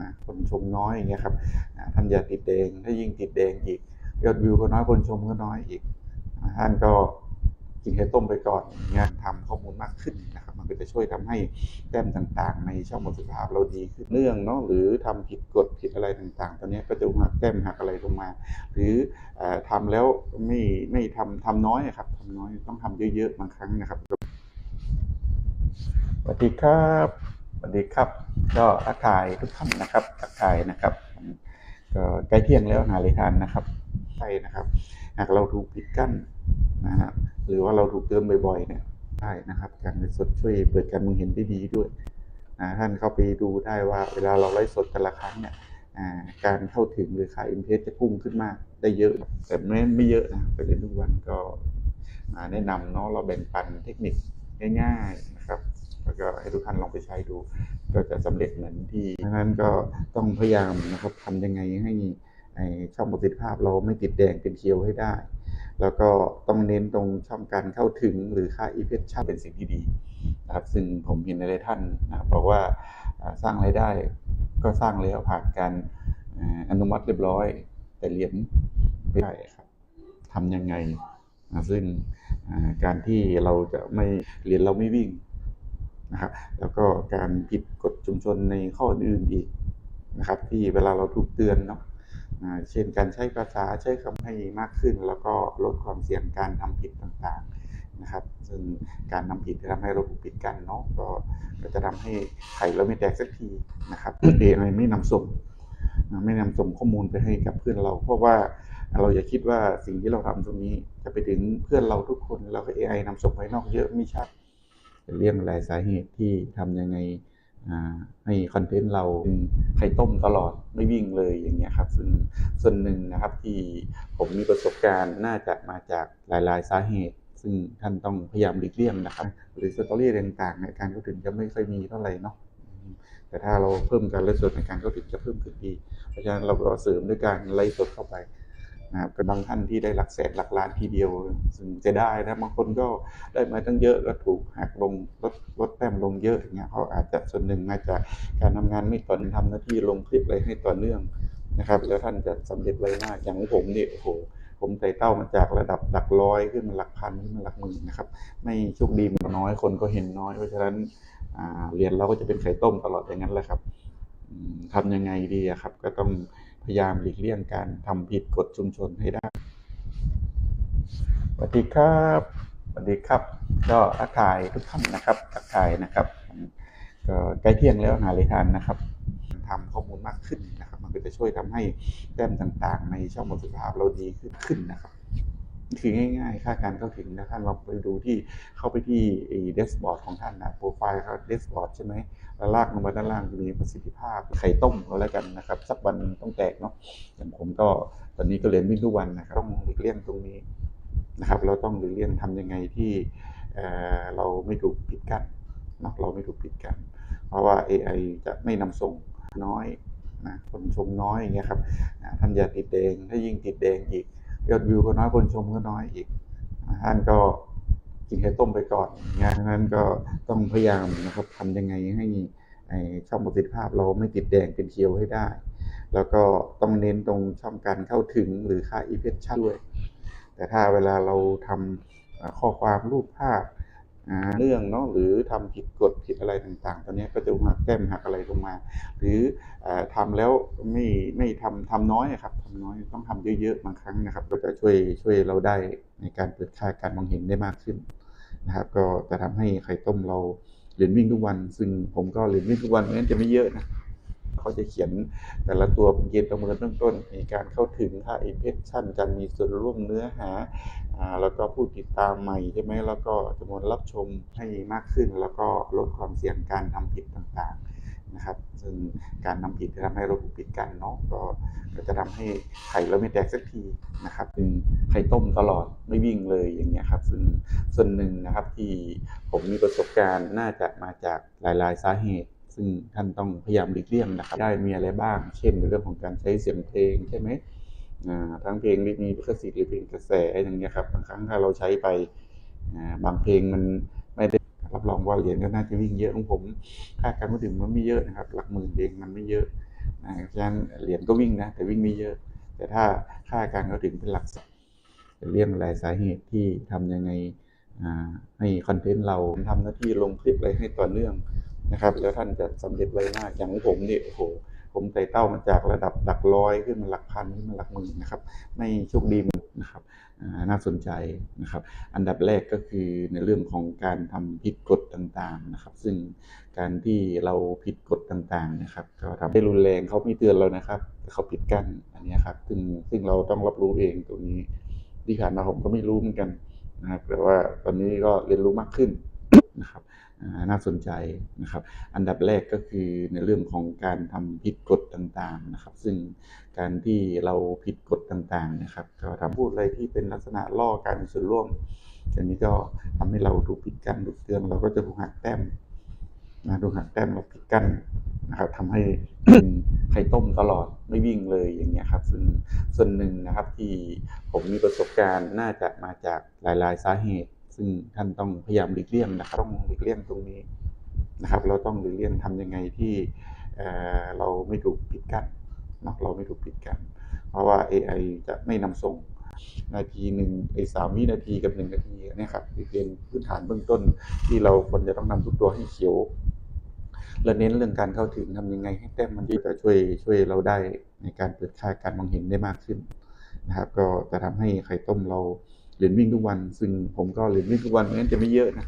นะคนชมน้อยอย่างเงี้ยครับท่านอย่าติดแดงถ้ายิ่งติดแดงอีกยอดวิวก็น้อยคนชมก็น้อยอีกท่านก็กินไข่ต้มไปก่อนอย่างเงี้ยทำข้อมูลมากขึ้นนะครับมันก็จะช่วยทำให้แต้มต่างๆ ในช่องบทสุภาพเราดีขึ้นเรื่องเนาะหรือทำผิดกฎผิดอะไรต่างๆ ตอนนี้ก็จะหักแต้มหักอะไรลงมา หรืออ่อทำแล้วไม่ไม่ทำทำน้อยครับทำน้อยต้องทำเยอะๆบางครั้งนะครับสวัสดีครับ วัสดีครับ ก็ทักทายทุกท่านนะครับทักทายนะครับก็ใกล้เที่ยงแล้วหาเลยทานนะครับใช่นะครับ หากเราถูกปิดกั้นนะฮะหรือว่าเราถูกเติมบ่อยๆเนี่ยได้นะครับ การไลฟ์สดช่วยเปิดการมองเห็นได้ดีด้วยนะท่านเข้าไปดูได้ว่าเวลาเราไลฟ์สดแต่ละครั้งเนี่ยการเข้าถึงหรือขายอินเทสจะพุ่งขึ้นมากได้เยอะแต่ไม่ไม่เยอะนะไปเรียนทุกวันก็แนะนำเนาะเราแบ่งปันเทคนิคง่ายๆ ก็ให้ทุกท่านลองไปใช้ดู ก็จะสำเร็จเหมือนที่ดังนั้นก็ต้องพยายามนะครับทำยังไงให้ช่องประสิทธิภาพเราไม่ติดแดงเป็นเคียวให้ได้ แล้วก็ต้องเน้นตรงช่องการเข้าถึงหรือค่า e f f e c t เป็นสิ่งที่ดีนะครับ ซึ่งผมเห็นในหลายท่านนะครับบอกว่าสร้างรายได้ก็สร้างแล้วผ่านการอนุมัติเรียบร้อย แต่เหรียญไม่ได้ครับทำยังไง ซึ่งการที่เราจะไม่เหรียญเราไม่วิ่ง นะครับ แล้วก็การผิดกฎชุมชนในข้ออื่นอีกนะครับ ที่เวลาเราถูกเตือนเนาะเช่นการใช้ภาษาใช้คำให้มากขึ้น แล้วก็ลดความเสี่ยงการทำผิดต่างๆนะครับ ซึ่งการทำผิดจะทำให้เราถูกปิดกันเนาะก็จะทำให้ไข่เราไม่แตกสักทีนะครับเอไอไม่นำส่งไม่นำส่งข้อมูลไปให้กับเพื่อนเรา เพราะว่าเราอย่าคิดว่าสิ่งที่เราทำตรงนี้จะไปถึงเพื่อนเราทุกคนแล้วก็ AI นำส่งไปนอกเยอะไม่ใช่ เรื่องหลายสาเหตุที่ทำยังไงให้คอนเทนต์เราเป็นไข่ต้มตลอดไม่วิ่งเลยอย่างเงี้ยครับซึ่งส่วนหนึ่งนะครับที่ผมมีประสบการณ์น่าจะมาจากหลาย ๆ สาเหตุ ซึ่งท่านต้องพยายามหลีกเลี่ยงนะครับ หรือสตอรี่ต่างๆ ในการเข้าถึงจะไม่ค่อยมีเท่าไหร่เนาะอืมแต่ถ้าเราเพิ่มการไลฟ์สดในการเข้าถึงจะเพิ่มขึ้นดีเพราะฉะนั้นเราก็เสริมด้วยการไลฟ์สดเข้าไป นะครับกับางท่านที่ได้หลักแสนหลักล้านทีเดียวซึ่งจะได้นะบางคนก็ได้มาตั้งเยอะก็ถูกหักลงลดลดแต้มลงเยอะอย่างเงี้ยเขาอาจจะส่วนหนึ่งมาจากการทำงานไม่ต่อเนื่องทำหน้าที่ลงคลิปอะไรให้ต่อเนื่องนะครับ แล้วท่านจะสำเร็จไวมากอย่างผมเนี่ยโอ้โหผมไต่เต้ามาจากระดับหลักร้อยขึ้นมาหลักพันขึ้นมาหลักหมื่นนะครับไม่โชคดีมันน้อยคนก็เห็นน้อย เพราะฉะนั้นเรียนเราก็จะเป็นไข่ต้มตลอดอย่างนั้นแหละครับทำยังไงดีครับ ก็ต้อง พยายามหลีกเลี่ยงการทำผิดกฎชุมชนให้ได้สวัสดีครับสวัสดีครับ ก็ทักทายทุกท่านนะครับทักทายนะครับก็ใกล้เที่ยงแล้วหาเลยทานนะครับทำข้อมูลมากขึ้นนะครับ มันก็จะช่วยทำให้แต้มต่างๆ ในช่องบทสุภาพเราดีขึ้นขึ้นนะครับ คือง่ายๆ ค่าการเข้าถึงนะท่านลองไปดูที่เข้าไปที่เดสบอร์ดของท่านนะโปรไฟล์เขาเดสบอร์ดใช่ไหมแล้วลากลงมาด้านล่างจะมีประสิทธิภาพไข่ต้มก็แล้วกันนะครับ สักวันต้องแตกเนาะอย่างผมก็ตอนนี้ก็เรียนวิ่งทุกวันนะครับต้องหลีกเลี่ยงตรงนี้นะครับ เราต้องหลีกเลี่ยงทำยังไงที่เราไม่ถูกปิดกั้นนะเราไม่ถูกปิดกั้นเพราะว่า AI จะไม่นำส่งน้อยนะคนชมน้อยอย่างเงี้ยครับท่านอย่าติดแดงถ้ายิ่งติดแดงอีก ยอดวิวก็น้อยคนชมก็น้อยอีกอ่าท่านก็กินไข่ต้มไปก่อนงางเงี้ยดังนั้นก็ต้องพยายามนะครับทำยังไงให้ช่องประสิทธิภาพเราไม่ติดแดงเป็นเขียวให้ได้ แล้วก็ต้องเน้นตรงช่องการเข้าถึงหรือค่า e f f e c t ด้วย แต่ถ้าเวลาเราทำอ่าข้อความรูปภาพ เรื่องเนาะหรือทำผิดกฎผิดอะไรต่างๆ ตอนนี้ก็จะหักแต้มหักอะไรลงมา หรืออ่อทำแล้วไม่ไม่ทำทำน้อยครับทำน้อยต้องทำเยอะๆบางครั้งนะครับ ก็จะช่วยช่วยเราได้ในการเปิดค่าการมองเห็นได้มากขึ้นนะครับ ก็จะทำให้ไข่ต้มเราเรียนวิ่งทุกวัน ซึ่งผมก็เรียนวิ่งทุกวันไม่งั้นจะไม่เยอะนะ เขาจะเขียนแต่ละตัวเป็นเกณฑ์ประเมินเบื้องต้นในการเข้าถึงค่า impression การมีส่วนร่วมเนื้อหาอแล้วก็ผู้ติดตามใหม่ใช่ไหมแล้วก็จำนวนรับชมให้มากขึ้น แล้วก็ลดความเสี่ยงการทำผิดต่างๆนะครับ ซึ่งการทำผิดจะทำให้ราถูกปิดกันเนาะก็จะทำให้ไข่เราไม่แตกสักทีนะครับซึ่งไข่ต้มตลอดไม่วิ่งเลยอย่างเงี้ยครับซึ่งส่วนหนึ่งนะครับที่ผมมีประสบการณ์น่าจะมาจากหลาย ๆ สาเหตุ ซึ่งท่านต้องพยายามหลีกเลี่ยงนะครับได้มีอะไรบ้าง เช่นในเรื่องของการใช้เสียงเพลงใช่ไหมอ่าทั้งเพลงที่มีลิขสิทธิ์หรือเพลงกระแสอย่างเงี้ยครับบางครั้งถ้าเราใช้ไปบางเพลงมันไม่ได้รับรองว่าเหรียญก็น่าจะวิ่งเยอะของผม ค่าการพูดถึงมันไม่เยอะนะครับ หลักหมื่นเองมันไม่เยอะนะฉะนั้นเหรียญก็วิ่งนะ แต่วิ่งไม่เยอะ แต่ถ้าค่าการเข้าถึงเป็นหลักสนเป็นเรื่องหลายสาเหตุที่ทำยังไงอ่าให้คอนเทนต์เราทำหน้าที่ลงคลิปอะไรให้ต่อเนื่อง นะครับ แล้วท่านจะสำเร็จไวมากอย่างผมนี่โอ้โหผมไต่เต้ามาจากระดับหลักร้อยขึ้นมาหลักพันขึ้นมาหลักหมื่นนะครับ ไม่โชคดีเหมือนนะครับน่าสนใจนะครับ อันดับแรกก็คือในเรื่องของการทำผิดกฎต่างๆนะครับ ซึ่งการที่เราผิดกฎต่างๆนะครับ ก็ทำให้รุนแรงเขาไม่เตือนเรานะครับเขาปิดกั้นอันนี้ครับซึ่งซึ่งเราต้องรับรู้เองตรงนี้ที่ผ่านมาผมก็ไม่รู้เหมือนกันนะครับแต่ว่าตอนนี้ก็เรียนรู้มากขึ้น นะครับน่าสนใจนะครับ อันดับแรกก็คือในเรื่องของการทำผิดกฎต่างๆนะครับ ซึ่งการที่เราผิดกฎต่างๆนะครับ ก็ทำพูดอะไรที่เป็นลักษณะล่อการส่วนร่วมอันนี้ก็ทำให้เราถูกปิดกันถูกเตือนเราก็จะถูกหักแต้มนะถูกหักแต้มเราปิดกันนะครับทำให้ไข่ต้มตลอดไม่วิ่งเลยอย่างเงี้ยครับซึ่งส่วนหนึ่งนะครับที่ผมมีประสบการณ์น่าจะมาจากหลาย ๆ สาเหตุ ซึ่งท่านต้องพยายามหลีกเลี่ยงนะครับต้องหลีกเลี่ยงตรงนี้นะครับ เราต้องหลีกเลี่ยงทำยังไงที่เราไม่ถูกปิดกั้นนะเราไม่ถูกปิดกั้นเพราะว่า AI จะไม่นำส่งนาทีหนึ่งไอ้สามวินาทีกับหนึ่งนาทีเนี่ยครับเป็นพื้นฐานเบื้องต้นที่เราควรจะต้องนำทุกตัวให้เขียวและเน้นเรื่องการเข้าถึงทำยังไงให้แต้มมันเยอะจะช่วยช่วยเราได้ในการเปิดค่าการมองเห็นได้มากขึ้นนะครับ ก็จะทำให้ไข่ต้มเรา เรียญวิ่งทุกวัน ซึ่งผมก็เรียญวิ่งทุกวันไม่งั้นจะไม่เยอะนะ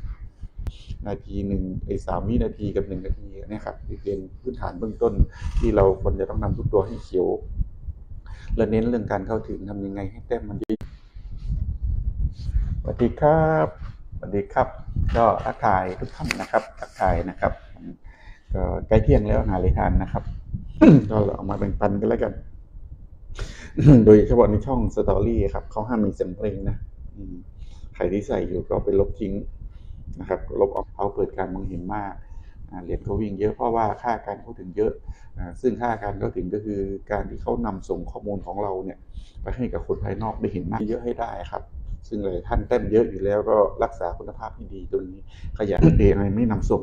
นาทีหนึ่งไอ้สามวินาทีกับหนึ่งนาทีเนี่ยครับเป็นพื้นฐานเบื้องต้นที่เราควรจะต้องนำทุกตัวให้เขียวและเน้นเรื่องการเข้าถึงทำยังไงให้แต้มมันเยอะสวัสดีครับสวัสดีครับ ก็ทักทายทุกท่านนะครับทักทายนะครับก็ใกล้เที่ยงแล้วหาเลยทานนะครับก็เอามาแบ่งปันกันแล้วกัน โดยเฉพาะในช่องสตอรี่ครับเขาห้ามมีเสียงเพลงนะ ใครที่ใส่อยู่ก็ไปลบทิ้งนะครับ ลบออกเอาเปิดการมองเห็นมากเหรียญเขาวิ่งเยอะเพราะว่าค่าการเข้าถึงเยอะ ซึ่งค่าการเข้าถึงก็คือการที่เขานำส่งข้อมูลของเราเนี่ยไปให้กับคนภายนอกได้เห็นมากเยอะให้ได้ครับ ซึ่งหลายท่านแต้มเยอะอยู่แล้วก็รักษาคุณภาพที่ดีตรงนี้ขยันเองไม่นำส่ง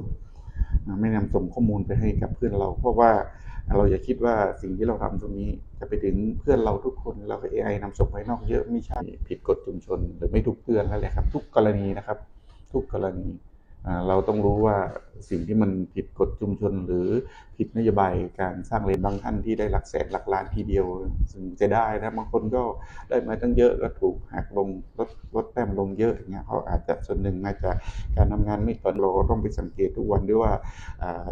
ไม่นำส่งข้อมูลไปให้กับเพื่อนเรา เพราะว่าเราอย่าคิดว่าสิ่งที่เราทำตรงนี้จะไปถึงเพื่อนเราทุกคนแล้วก็ AI นำส่งไปนอกเยอะไม่ใช่ผิดกฎชุมชน หรือไม่ถูกเตือนนั่นแหละครับ ทุกกรณีนะครับ ทุกกรณี เราต้องรู้ว่าสิ่งที่มันผิดกฎชุมชน หรือผิดนโยบายการสร้างเลนบางท่านที่ได้หลักแสนหลักล้านทีเดียวซึ่งจะได้นะบางคนก็ได้มาตั้งเยอะก็ถูกหักลงลดลดแต้มลงเยอะอย่างเงี้ยเขาอาจจะส่วนหนึ่งมาจากการทำงานไม่ตอนเราต้องไปสังเกตทุกวันด้วยว่า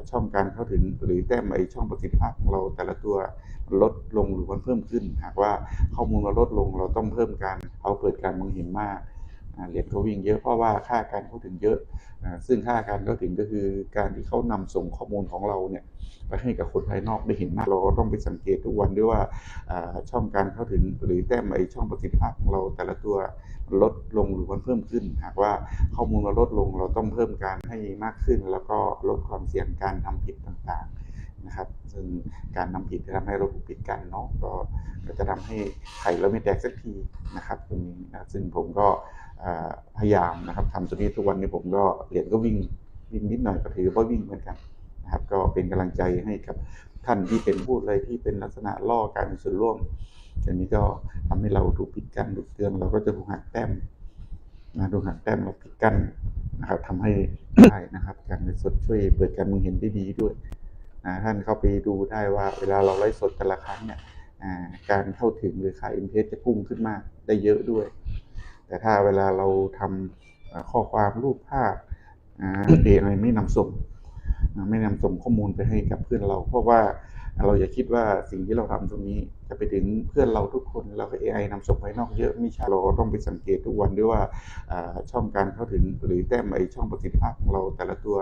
ช่องการเข้าถึงหรือแต้มไอช่องประสิทธิภาพของเราแต่ละตัวลดลงหรือมันเพิ่มขึ้น หากว่าข้อมูลเราลดลงเราต้องเพิ่มการเอาเปิดการมองเห็นมาก เหรียญเขาวิ่งเยอะเพราะว่าค่าการเข้าถึงเยอะ ซึ่งค่าการเข้าถึงก็คือการที่เขานำส่งข้อมูลของเราเนี่ยไปให้กับคนภายนอกได้เห็นมาก เราก็ต้องไปสังเกตทุกวันด้วยว่าช่องการเข้าถึงหรือแต้มไอช่องประสิทธิภาพของเราแต่ละตัวมันลดลงหรือมันเพิ่มขึ้น หากว่าข้อมูลเราลดลงเราต้องเพิ่มการให้มากขึ้น แล้วก็ลดความเสี่ยงการทำผิดต่างๆนะครับ ซึ่งการทำผิดจะทำให้เราปิดกันเนาะก็จะทำให้ไข่เราไม่แตกสักทีนะครับตรงนี้นะซึ่งผมก็ พยายามนะครับทำตัวนี้ทุกวันนี้ผมก็เหรียญก็วิ่งวิ่งนิดหน่อยก็ถือว่าวิ่งเหมือนกันนะครับ ก็เป็นกำลังใจให้กับท่านที่เป็นพูดอะไรที่เป็นลักษณะล่อการมีส่วนร่วมอันนี้ก็ทำให้เราถูกปิดกั้นถูกเตือนเราก็จะถูกหักแต้มนะถูกหักแต้มเราปิดกั้นนะครับทำให้ได้นะครับ การไลฟ์สดช่วยเปิดการมองเห็นได้ดีด้วยนะท่านเข้าไปดูได้ว่าเวลาเราไลฟ์สดแต่ละครั้งเนี่ยการเข้าถึงหรือขายอินเทสจะพุ่งขึ้นมากได้เยอะด้วย แต่ถ้าเวลาเราทำข้อความรูปภาพอะไรไม่นำส่ง ไม่นำส่งข้อมูลไปให้กับเพื่อนเรา เพราะว่า เราอย่าคิดว่าสิ่งที่เราทำตรงนี้ จะไปถึงเพื่อนเราทุกคนแล้วก็ AI นำส่งไปนอกเยอะไม่ใช่เราต้องไปสังเกตทุกวันด้วยว่าช่องการเข้าถึงหรือแต้มไอช่องประสิทธิภาพของเราแต่ละตัว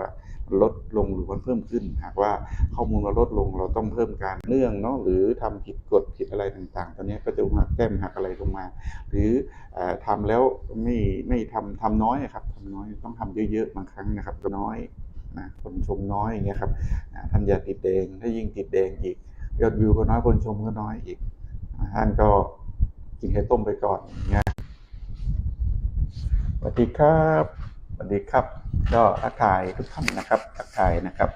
ลดลงหรือมันเพิ่มขึ้น หากว่าข้อมูลเราลดลงเราต้องเพิ่มการเนื่องเนาะหรือทำผิดกฎผิดอะไรต่างๆ ตอนนี้ก็จะหักแต้มหักอะไรลงมา หรืออ่อทำแล้วไม่ไม่ทำทำน้อยอะครับทำน้อยต้องทำเยอะๆบางครั้งนะครับก็น้อย นะคนชมน้อยอย่างเงี้ยครับท่านอย่าติดแดงถ้ายิ่งติดแดงอีกยอดวิวก็น้อยคนชมก็น้อยอีกท่านก็กินไข่ต้มไปก่อนอย่างเงี้ยสวัสดีครับสวัสดีครับ ก็ทักทายทุกท่านนะครับทักทายนะครับ